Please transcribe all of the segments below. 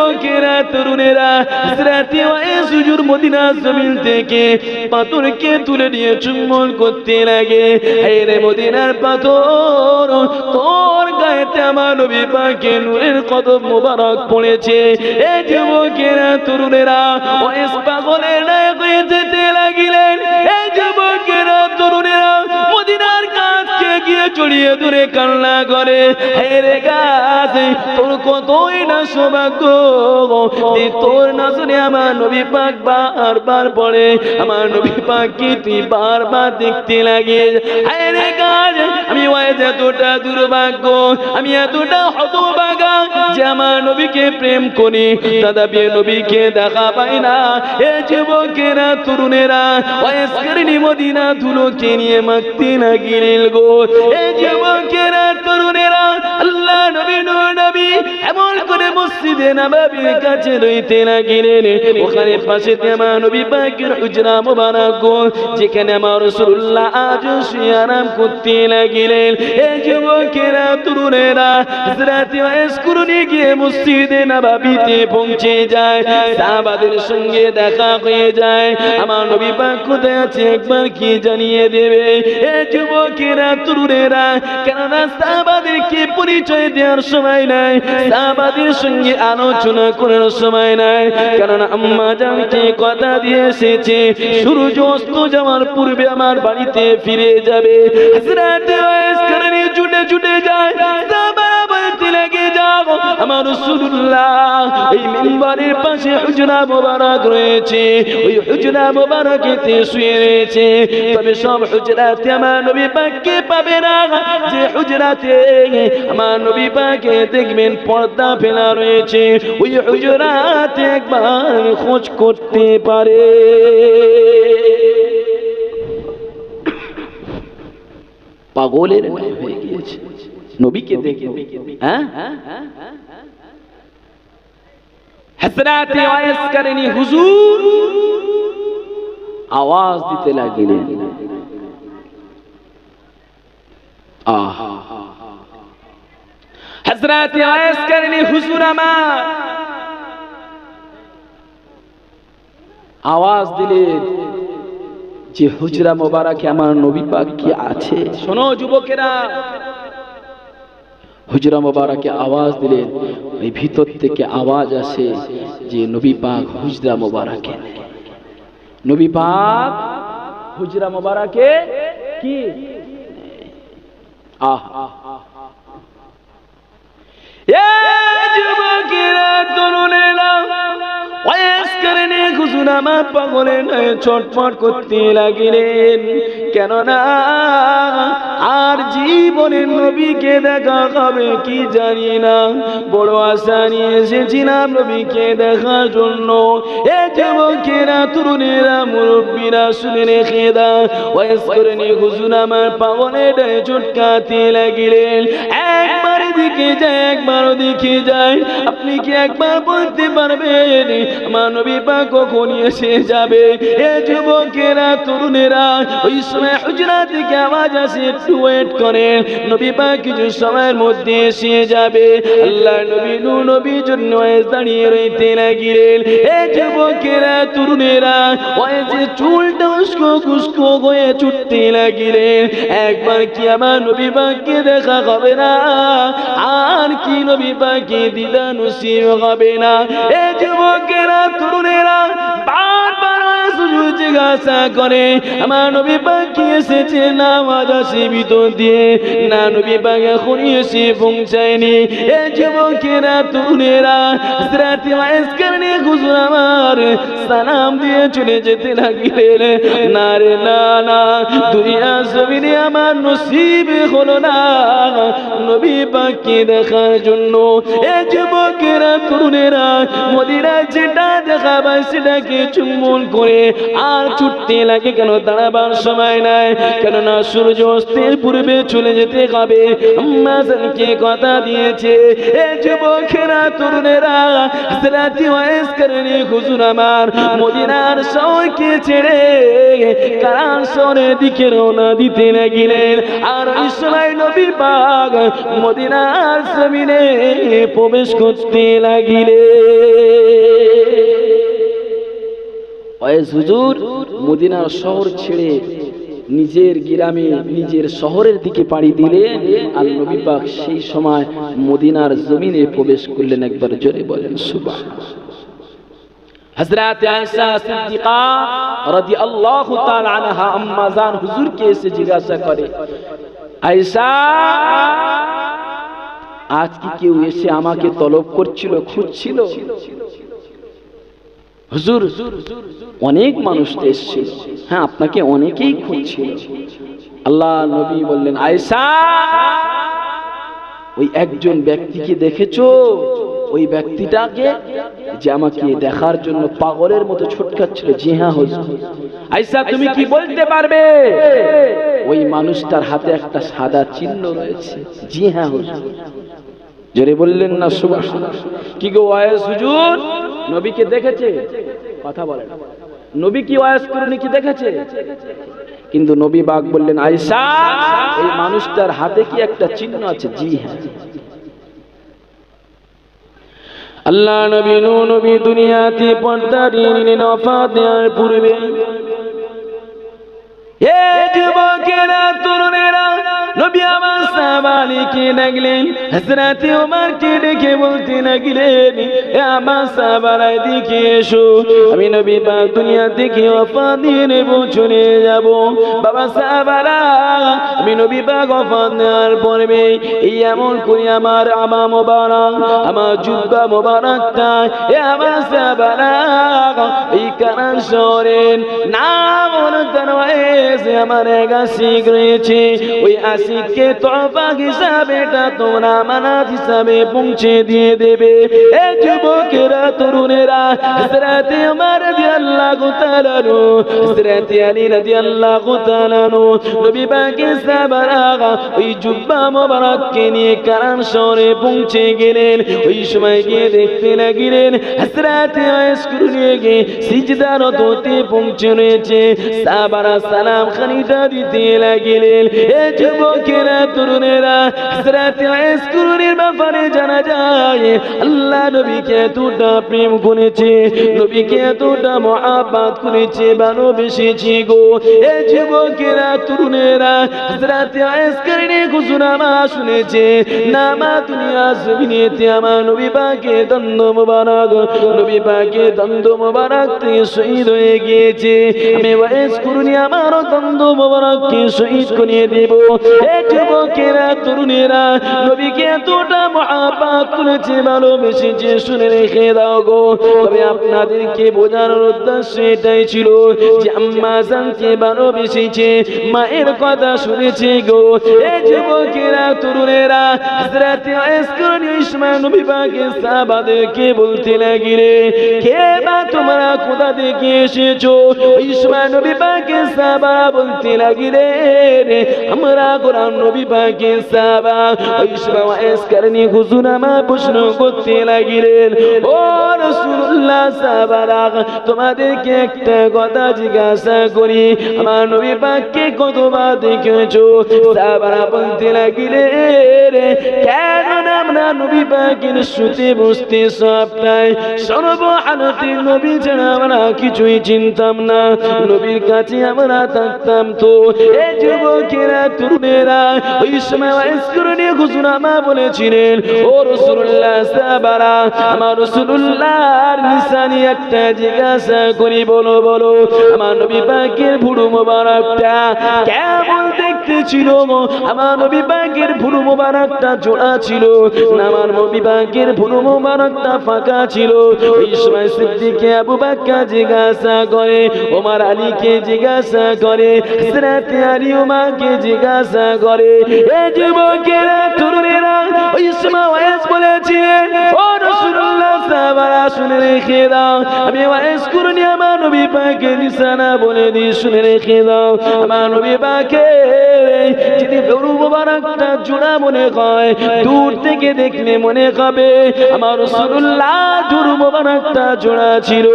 যুবকেরা, তরুণেরা রাতে সুজুর মদিনা জমিন থেকে পাথরকে তুলে নিয়ে চুম্বন করতে লাগে। রে মদিনার পাথর, তোর গায়েতে আমার নবী পাকে নূরের কদম মোবারক পড়েছে। এই যুবকেরা, তরুণেরা ওয়েস পাগলের নায়ক হয়ে যেতে লাগিলেন। এই যুবকেরা, তরুণেরা গিয়ে জড়িয়ে দূরে কান্না করে হেরে গাছ, তোর কতই না সৌভাগ্য তোর তোর শুনে আমার নবী পাক বার পড়ে আমার নবী পাক কি তুই বারবার দেখতে লাগে হেরে গাছ আমি এতটা দুর্ভাগ্য, আমি এতটা হতভাগা যে আমার নবীকে প্রেম করি। দাদা বিয়ে নবীকে দেখা পাই না। এ যুবকেরা, তরুণেরা ওয়াইজকারিনী মদিনা ধুলোকে নিয়ে মাখতে না গিরিল গো। এ যুবকেরা, তরুণেরা, আল্লাহ নবী নবী এমন করে মসজিদে নবাবির কাছে রইতে লাগিলেন। ওখানে পাশে আমার নবী পাকের হুজরা মোবারক, যেখানে আমার রাসূলুল্লাহ আজ শুয়ে আরাম করতে লাগিলেন। এই যুবকেরা, তরুণেরা, হযরত ওয়াইস কুরুনি গিয়ে মসজিদে নবাবিতে পৌঁছে যায়, সাহাবাদের সঙ্গে দেখা হয়ে যায়। আমার নবী পাক কোথায় আছে একবার কি জানিয়ে দেবে? এই যুবকেরা, তরুণেরা, কেননা সাহাবাদেরকে পরিচয় দেওয়ার সময় নাই। সাহাবাদের সঙ্গে আলোচনা করার সময় নাই। কারণ আম্মা জানকে কথা দিয়ে এসেছে, সূর্য অস্ত যাওয়ার পূর্বে আমার বাড়িতে ফিরে যাবে। ওয়াইস ছুটে ছুটে যায় এই মিম্বরের পাশে হুজরা মোবারক রয়েছে। ওই হুজরা মোবারকেতে শুয়ে রয়েছে। তবে সব হুজরাতে আমার নবী পাককে পাবে না। যে হুজরাতে আমার নবী পাকে দেখবেন পর্দা ফেলা রয়েছে। ওই হুজরাতে একবার খোঁজ করতে পারে। পাগলের হয়ে গিয়েছে। নবীকে দেখে হ্যাঁ হ্যাঁ হ্যাঁ? হাসরাতে ওয়াইস করেনি হুজুর আওয়াজ দিতে লাগিলেন। আহা। ওয়াইস করেনি হুজুর আমার। আওয়াজ দিলেন যে হুজরা মোবারকে আমার নবী পাক কি আছে? শোনো যুবকেরা। হুজরা মোবারকে আওয়াজ দিলেন ওই ভিতর থেকে আওয়াজ আসে যে নবী পাক হুজরা মোবারকে নেই। নবী পাক হুজরা মোবারকে কি আহ এ যুবকেরা তরুণেরা বয়স্করণে খুশুনামা পাগলে নয়, ছটফট করতে লাগিলেন। কেননা আর জীবনের নবীকে দেখা হবে কি জানি না। বড় আশা নিয়ে এসেছিলাম নবীকে দেখার জন্য। এ যুবকেরা, তরুণেরা, মুরব্বীরা শুনে রেখে দা বয়স্করণে খুশুনামার পাগলে নয় চটকাতে লাগিলেন। দিকে যায়, একবার দিকে যায়। আপনি কি একবার বলতে পারবেন, আমার নবী পাক কখন এসে যাবে? এ যুবকেরা, তরুণেরা, ওই সময় হুজরা থেকে আওয়াজ আসে, একটু ওয়েট করেন। নবী পাক কিছু সময়ের মধ্যে এসে যাবে, আল্লাহ নবী নু নবী জন্য দাঁড়িয়ে রইতে লাগিলেন। এ যুবকেরা, তরুণেরা ওয়েসে চুলটা উস্কো কুস্কো হয়ে ছুটতে লাগিলেন। একবার কি আমার নবী পাককে দেখা হবে না? কি নবী পাকে নসিব হবে না। এ যুবকেরা জিজ্ঞাসা করে, আমার নবী পাখি এসেছে? না, আওয়াজ আসে দিয়ে। না, নবী পাক এখন এসে পৌঁছায়নি। এ যুবকেরা, তরুণেরা রাতে ওয়াইস কারণে হুজুর আমার সালাম দিয়ে চলে যেতে লাগিলেন। না রে, না না, দুনিয়া জমিনে আমার নসিব হলো না। নবী পাখি দেখার জন্য এ যুবকেরা, তরুণেরা মদিরা যেটা দেখাবার সেটাকে চুম্বন করে আর ছুটতে লাগে কেন? দাঁড়াবার সময় নাই। কেননা সূর্য অস্তের পূর্বে চলে যেতে হবে। আম্মা জানকে কথা দিয়েছে? এ যুবকেরা, তরুণেরা হাসরাতি ওয়াইস করনি হুজুর আমার, মদিনার শহরকে ছেড়ে কারান শহরের দিকে রওনা দিতে লাগিলেন। আর ওই নবী পাক মদিনার জমিনে প্রবেশ করতে লাগিলেন। হুজুর, মদিনার শহর ছেড়ে নিজের গ্রামে, নিজের শহরের দিকে পাড়ি দিলে আর নবী পাক সেই সময় মদিনার জমিনে প্রবেশ করলেন একবার জোরে বলেন সুবাহ হযরত আয়েশা সিদ্দিকা রাদিয়াল্লাহু তাআলা আনহা আম্মা জান হুজুরকে এসে জিজ্ঞাসা করে, আয়েশা, আজ কি কেউ এসে আমাকে তলব করছিল, খুঁজছিল? হুজুর, অনেক মানুষ তো এসেছিল। হ্যাঁ আপনাকে অনেকেই খুঁজছিল। আল্লাহ নবী বললেন, আয়েশা, ওই একজন ব্যক্তিকে দেখেছ? ওই ব্যক্তিটাকে যে আমাকে দেখার জন্য পাগলের মতো ছটকাচ্ছিল। জি হ্যাঁ হুজুর। আয়েশা, তুমি কি বলতে পারবে? ওই মানুষটার হাতে একটা সাদা চিহ্ন রয়েছে। জি হ্যাঁ হুজুর। জোরে বললেন না সুবাস কি গো ওয়াইস হুজুর? নবীকে দেখেছে? কথা বলেন নবী কি ওয়াজ করেনি কি দেখেছে? কিন্তু নবী বাগ বললেন, আয়েশা, এই মানুষটার হাতে কি একটা চিহ্ন আছে? জি হ্যাঁ। আল্লাহ নবী নূ, নবী দুনিয়াতে পর্দা নিলেন, অফাত দেওয়ার পূর্বে এ যুবকেরা, তরুণেরা, নবী আমার সাহাবালিকে ডাকলেন, হযরত ওমরকে ডেকে বলতে লাগলেন, এ আমার সাহাবারা, এদিকে এসো, আমি নবী পাক দুনিয়া থেকে নেব, চলে যাব। বাবা সাহাবারা, আমি নবী পাক ওফা নেওয়ার এমন করে, আমার আমা মোবারক, আমার এ আমার সাহাবারা, এই কারণ শহরের নাম অনুদান হয়েছে আমার এক রয়েছে, ওই আশিককে তফা হিসাবে তোমরা মানাত হিসাবে পৌঁছে দিয়ে দেবে। যুবকেরা, তরুণেরা, হযরতে ওমর রাদিয়াল্লাহু তাআলা নু হযরতে আলী রাদিয়াল্লাহু তাআলা নু নবী সাহাবারা ওই জুব্বা মোবারককে নিয়ে কারান শহরে পৌঁছে গেলেন। ওই সময় গিয়ে দেখতে লাগলেন, হযরতে আয়েশকুর নিয়ে গিয়ে সিজদারত হতে পৌঁছে রয়েছে। সাহাবারা সালাম খানিটা দিতে লাগিলেন। এ যুবকেরা, তরুণেরা, হযরতে আয়েশকুরের ব্যাপারে জানা যায়, আল্লাহ নবীকে এতটা প্রেম করেছে, নবীকে এতটা মহাব্বত করেছে, ভালোবেসেছি গো। এ যুবকেরা, তরুণেরা, হযরতে আয়েশকুরের ঘোষণা শুনেছে, নামা দুনিয়া জমিনেতে আমার নবী পাকে দন্দ মোবারক, নবী পাকে দন্দ মোবারক থেকে শহীদ হয়ে গিয়েছে। আমি ওয়াইস করুনি আমারও দন্দ মোবারককে শহীদ করিয়ে দেব। এ যুবকেরা, তরুণেরা, নবীকে এতটা মহাপাত করেছে, ভালোবেসেছে, শুনে রেখে দাও গো। তবে আপনাদেরকে বোঝানোর উদ্দেশ্য এটাই ছিল যে আম্মা জানকে ভালোবেসেছে, মায়ের কথা শুনেছে গো। এ যুবকেরা, তরুণেরা কোথা থেকে এসেছ? ইসমাইল নবী সাহাবা বলতে লাগিলে আমরা নবী সাহাবা। ইসমাইল আয়েশকার নিয়ে হুজুর প্রশ্ন করতে লাগিলেন ও তোমাদেরকে একটা কথা জিজ্ঞাসা করি। আমার নবী পাককে কতবার দেখেছ? সাহাবারা বলতে লাগিলে কেন আমরা নবী পাকের শুতে বসতে সবটাই সর্বহালতে নবী ছাড়া আমরা কিছুই চিনতাম না। নবীর কাছে আমরা থাকতাম তো, এ যুবকেরা, তরুণেরা, ওই সময় ওয়াইসকুরনি ঘোষণা মা বলেছিলেন, ও রসুল্লাহ সাহাবারা, আমার রসুল্লাহর নিশানি একটা জিজ্ঞাসা করি, বলো বলো, আমার নবী পাকের ভুড়ু মোবারকটা কেমন দেখতে ছিল, আমার নবী পাকের ভুরু মোবারকটা জোড়া ছিল, আমার নবী পাকের ভুরু মোবারকটা ফাঁকা ছিল। ওই সময় সিদ্দিকে আবু বাক্কা জিজ্ঞাসা করে, ওমার আলীকে জিজ্ঞাসা করে হযরত আলী উমাকে জিজ্ঞাসা করে, এ যুবকেরা, তরুণেরা, ওই সময় ওয়াইস বলেছিলেন, ও রাসূলুল্লাহ, সাহাবারা, শুনে রেখে দাও। আমি ওয়াইস করুনি, আমার নবী পাকের নিশানা বলে দিই শুনে রেখে দাও। আমার নবী পাকের রে যদি গরু মোবারকটা জোড়া মনে হয়, দূর থেকে দেখলে মনে হবে, আমার রসুল্লাহ গরু মোবারকটা জোড়া ছিল।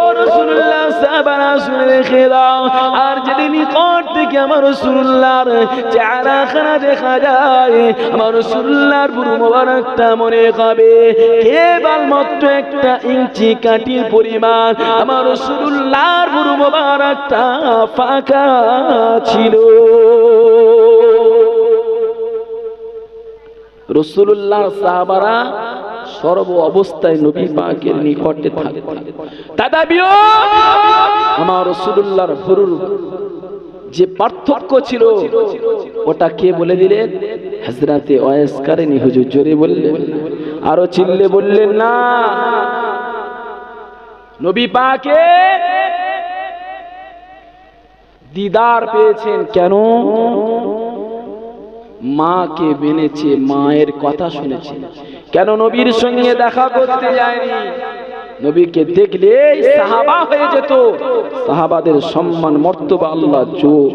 ও রসুল্লাহ, সাহাবারা শুনে রেখে দাও। আর যদি নিকট থেকে আমার রসুল্লাহর চেহারাখানা দেখা যায়, আমার রসুল্লাহর গরু মোবারকটা মনে হবে। কেবল মাত্র একটা ইঞ্চি কাটির পরিমাণ আমার রসুল্লাহর গরু মোবারকটা ফাঁকা ছিল। রসুল্লাহ সাহাবারা সর্ব অবস্থায় নবী পাকের নিকটে দাদাবিও আমার রসুল্লাহর ভরুর যে পার্থক্য ছিল, ওটা কে বলে দিলেন? হাজরাতে ওয়াইসকারেনি হুজুর জোরে বললেন, আরও চিল্লে বললেন, না। নবী পাকে দিদার পেয়েছেন কেন? মাকে মেনেছে, মায়ের কথা শুনেছে। কেন নবীর সঙ্গে দেখা করতে যায়নি? নবীকে দেখলে সাহাবা হয়ে যেত। সাহাবাদের সম্মান, মর্তবা আল্লাহ জো।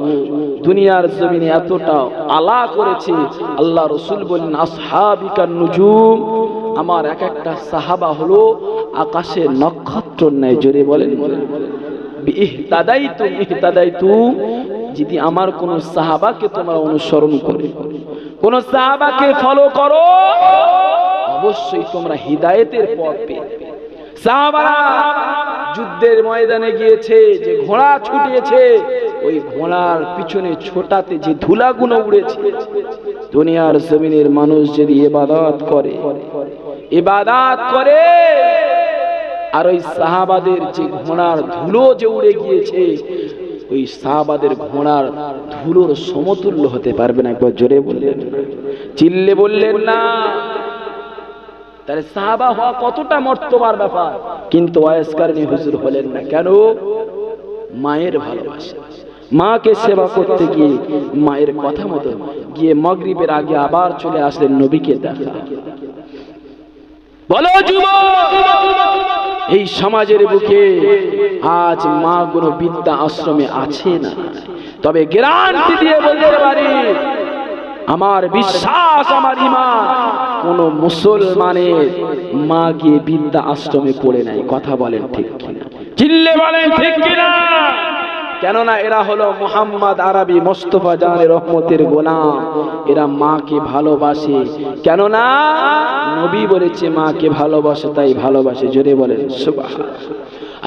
দুনিয়ার জমিনে এতটা আলা করেছে। আল্লাহ রসুল বললেন আসহাবিকার নুজুম। আমার এক একটা সাহাবা হলো আকাশের নক্ষত্র ন্যায় জোরে বলেন বলেন বলেন। ইহতাদাইতু ইহতাদাইতু যদি আমার কোন সাহাবাকে তোমরা অনুসরণ করে, কোন সাহাবাকে ফলো করো, অবশ্যই তোমরা হিদায়েতের পথ পেয়ে যুদ্ধের ময়দানে গিয়েছে, যে ঘোড়া ছুটিয়েছে, ওই ঘোড়ার পিছনে ছোটাতে যে ধুলাগুলো উড়েছে, দুনিয়ার জমিনের মানুষ যদি এবাদাত করে এবাদাত করে আর ওই সাহাবাদের যে ঘোড়ার ধুলো যে উড়ে গিয়েছে, ওই সাহাবাদের ঘোড়ার ধুলোর সমতুল্য হতে পারবে না। একবার জোরে বললেন, চিল্লে বললেন, না। তাহলে সাহাবা হওয়া কতটা মর্তবার ব্যাপার। কিন্তু ওয়াইসকারণী হুজুর হলেন না। কেন? মায়ের ভালোবাসা। মাকে সেবা করতে গিয়ে মায়ের কথা মতো গিয়ে মগরিবের আগে আবার চলে আসলেন নবীকে দেখা। বলো, যুবক! এই সমাজের বুকে আজ মা কোনো বিদ্যা আশ্রমে আছে না। তবে গ্যারান্টি দিয়ে বলতে পারি, আমার বিশ্বাস, আমার ইমান, কোন মুসলমানের মা গিয়ে বিদ্যা আশ্রমে পড়ে নাই। কথা বলেন ঠিক কিনা? চিল্লে বলেন ঠিক কিনা? কেননা এরা হলো মোহাম্মদ আরবি মোস্তফা জানের রহমতের গোলাম। এরা মাকে ভালোবাসে। কেননা নবী বলেছে মাকে ভালোবাসে, তাই ভালোবাসে। জোরে বলেন সুবাহ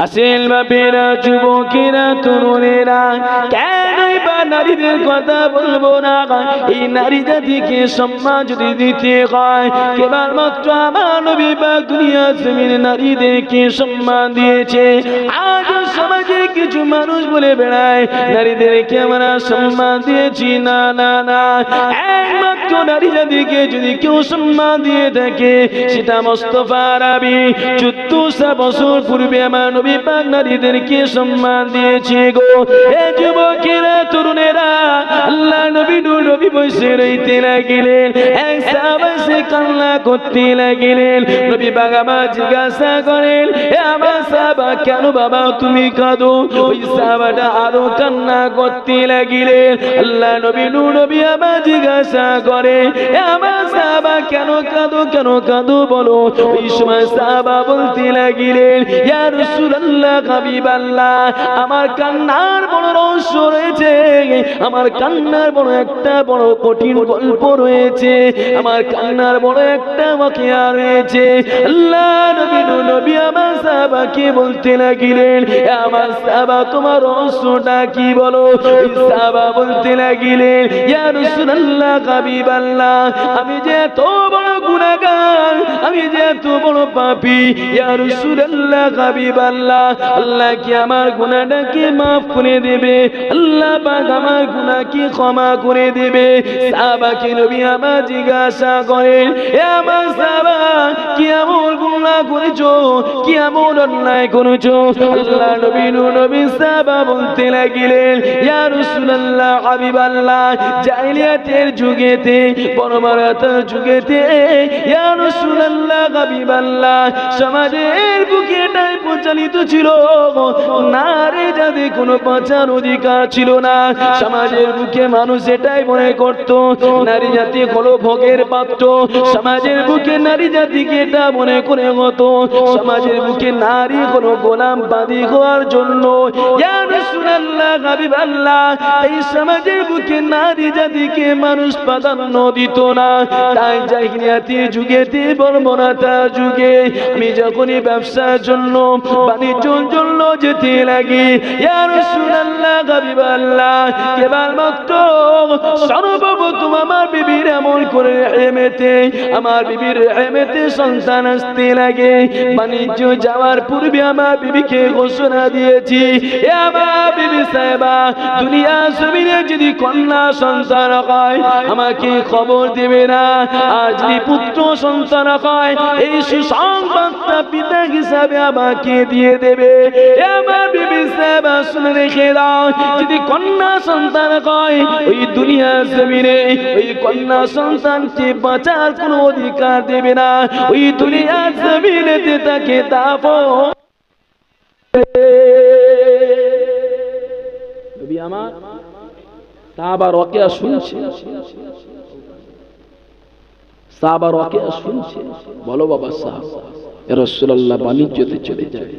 আসিল বাপেরা যুবকেরা তরুণেরা কেনই বা নারীদের কথা বলব না? এই নারী জাতিকে সম্মান যদি দিতে হয় কেবল মাত্র আমার বা দুনিয়া জমিন নারীদেরকে সম্মান দিয়েছে। আজ সমাজে কিছু মানুষ বলে বেড়ায়, নারীদেরকে আমরা সম্মান দিয়েছি, না না না। একমাত্র নারী জাতিকে যদি কেউ সম্মান দিয়ে থাকে, সেটা মোস্তফা আরবি। চোদ্দশো বছর পূর্বে আমার নবী পাক নারীদেরকে সম্মান দিয়েছে গো। এ যুবকেরা, তরুণেরা, আল্লাহ নবী নূর নবী বসে রইতে লাগিলেন। এক সাহাবা সে কান্না করতে লাগিলেন। নবী বাগামা জিজ্ঞাসা করেন, এ আমার সাহাবা, কেন বাবা তুমি কাঁদো? ওই সাহাবাটা আরও কান্না করতে লাগিলেন। আল্লাহ নবী নূর নবী আবার জিজ্ঞাসা করে এ আমার সাহাবা, কেন কাঁদো? কেন কাঁদো বলো? ওই সময় সাহাবা বলতে লাগিলেন, ইয়া আমার কান্নার বড় রহস্য রয়েছে। আমার কান্নার বড় একটা বড় কঠিন গল্প রয়েছে। আমার কান্নার বড় একটা বাকিয়া রয়েছে। আল্লাহ আমার সাহাবাকে বলতে লাগিলেন আমার সাহাবা, তোমার রহস্যটা কি বলো? সাহাবা বলতে লাগিলেন, ইয়া রাসূলুল্লাহ হাবিবাল্লাহ, আমি যে এত বড় গুনাহগার, আমি যে এত বড় পাপী, ইয়া রাসূলুল্লাহ হাবিবাল্লাহ আল্লাহ আল্লাহ কি আমার গুনাহটাকে maaf করে দেবে? আল্লাহ পাক আমার গুনাহকে ক্ষমা করে দেবে। সাহাবাকে নবী আমার জিজ্ঞাসা করেন, এ আমার সাহাবা, কি এমন গুনাহ করেছ? কি এমন অন্যায় করেছ? আল্লাহ নবী নবী সাহাবা বলতে লাগিলেন, ইয়া রাসূলুল্লাহ, হাবিবাল্লাহ জাহিলিয়াতের যুগেতে বড় মারাতার যুগেতে, ইয়া রাসূলুল্লাহ, হাবিবাল্লাহ, সমাজের বুকে এটাই প্রচলিত ছিল। নারী জাতি কোনো বাঁচার অধিকার ছিল না। সমাজের বুকে মানুষ এটাই মনে করত, নারী জাতি হলো ভোগের পাত্র। সমাজের বুকে নারী জাতিকে এটা মনে করে হতো। সমাজের বুকে নারী কোনো গোলাম বাদী হওয়ার জন্য। এই সমাজের বুকে নারী জাতিকে মানুষ প্রাধান্য দিত না। তাই জাহিলিয়াতি যুগেতে বর্মনাতা যুগে আমি যখনই ব্যবসার জন্য বাণিজ্যর জন্য যেতে লাগি। সর্বপ্রথম আমার বিবির এমন করে আমার বিবির সন্তান আসতে লাগে। বাণিজ্য যাওয়ার পূর্বে আমার বিবিকে ঘোষণা দিয়েছি, এ আমার বিবি সাহেবা, দুনিয়া জমিনে যদি কন্যা সন্তান হয়, আমাকে খবর দেবে না। আর যদি পুত্র সন্তান হয়, এই সুসংবাদটা পিতা হিসাবে আমাকে দিয়ে দেবে। আমার বিবি সাহেবা শুনে রেখে দাও। যদি কন্যা সন্তান হয়, ওই দুনিয়া জমিনে ওই কন্যা সন্তানকে বাঁচার কোনো অধিকার দেবে না। ওই দুনিয়া তাকে শুনছে। সাহাবা রকেয়া শুনছে। বলো বাবা সাহাব। রসুল্লাহ বাণিজ্যতে চলে যায়।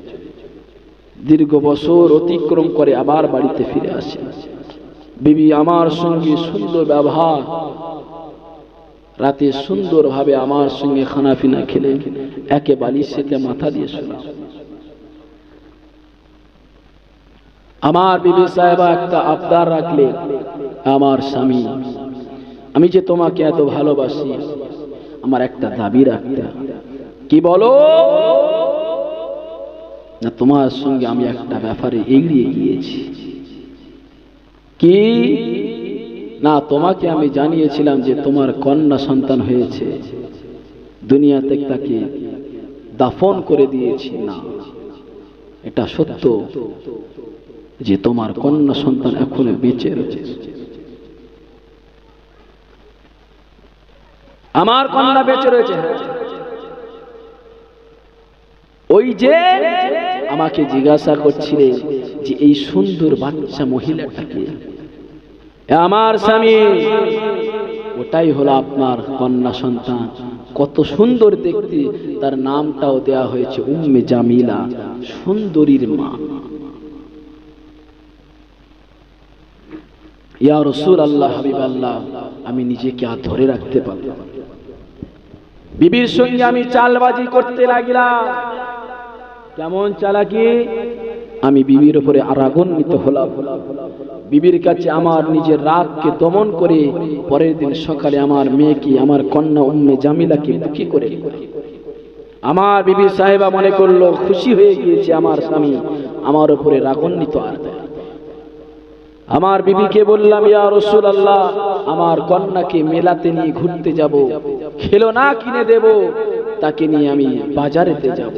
দীর্ঘ বছর অতিক্রম করে আবার বাড়িতে ফিরে আসে। বিবি আমার সঙ্গে সুন্দর ব্যবহার। রাতে সুন্দরভাবে আমার সঙ্গে খানাপিনা খেলে, একে বালিশেতে মাথা দিয়ে শোনা আমার বিবি সাহেবা একটা আবদার রাখলে, আমার স্বামী, আমি যে তোমাকে এত ভালোবাসি, আমার একটা দাবি রাখতে কি বলো? না, তোমার সঙ্গে আমি একটা ব্যাপারে এগিয়ে গিয়েছি। কি? না, তোমাকে আমি জানিয়েছিলাম যে তোমার কন্যা সন্তান হয়েছে। দুনিয়াতে তাকে দাফন করে দিয়েছি না। এটা সত্য যে তোমার কন্যা সন্তান এখনও বেঁচে রয়েছে। আমার কন্যা বেঁচে রয়েছে। ওই যে আমাকে জিজ্ঞাসা করছিলেন যে এই সুন্দর বাচ্চা মহিলাটাকে। আমার স্বামী, ওটাই হলো আপনার কন্যা সন্তান। কত সুন্দর দেখতে, তার নামটাও দেয়া হয়েছে উম্মে জামিলা, সুন্দরীর মা। ইয়া রসুল আল্লাহ হাবিব আল্লাহ আমি নিজেকে আর ধরে রাখতে পারব বিবির সঙ্গে আমি চালবাজি করতে লাগলাম। কেমন চালাকি? আমি বিবির উপরে আরাগন্বিত হলাম। বিবির কাছে আমার নিজের রাগকে দমন করে পরের দিন সকালে আমার মেয়েকে, আমার কন্যা উম্মে জামিলাকে বুকি করে। আমার বিবি সাহেবা মনে করল, খুশি হয়ে গিয়েছে আমার স্বামী, আমার উপরে রাগান্বিত আর। আমার বিবিকে বললাম, ইয়া রসুল আল্লাহ আমার কন্যাকে মেলাতে নিয়ে ঘুরতে যাব। খেলো না কিনে দেব, তাকে নিয়ে আমি বাজারেতে যাব।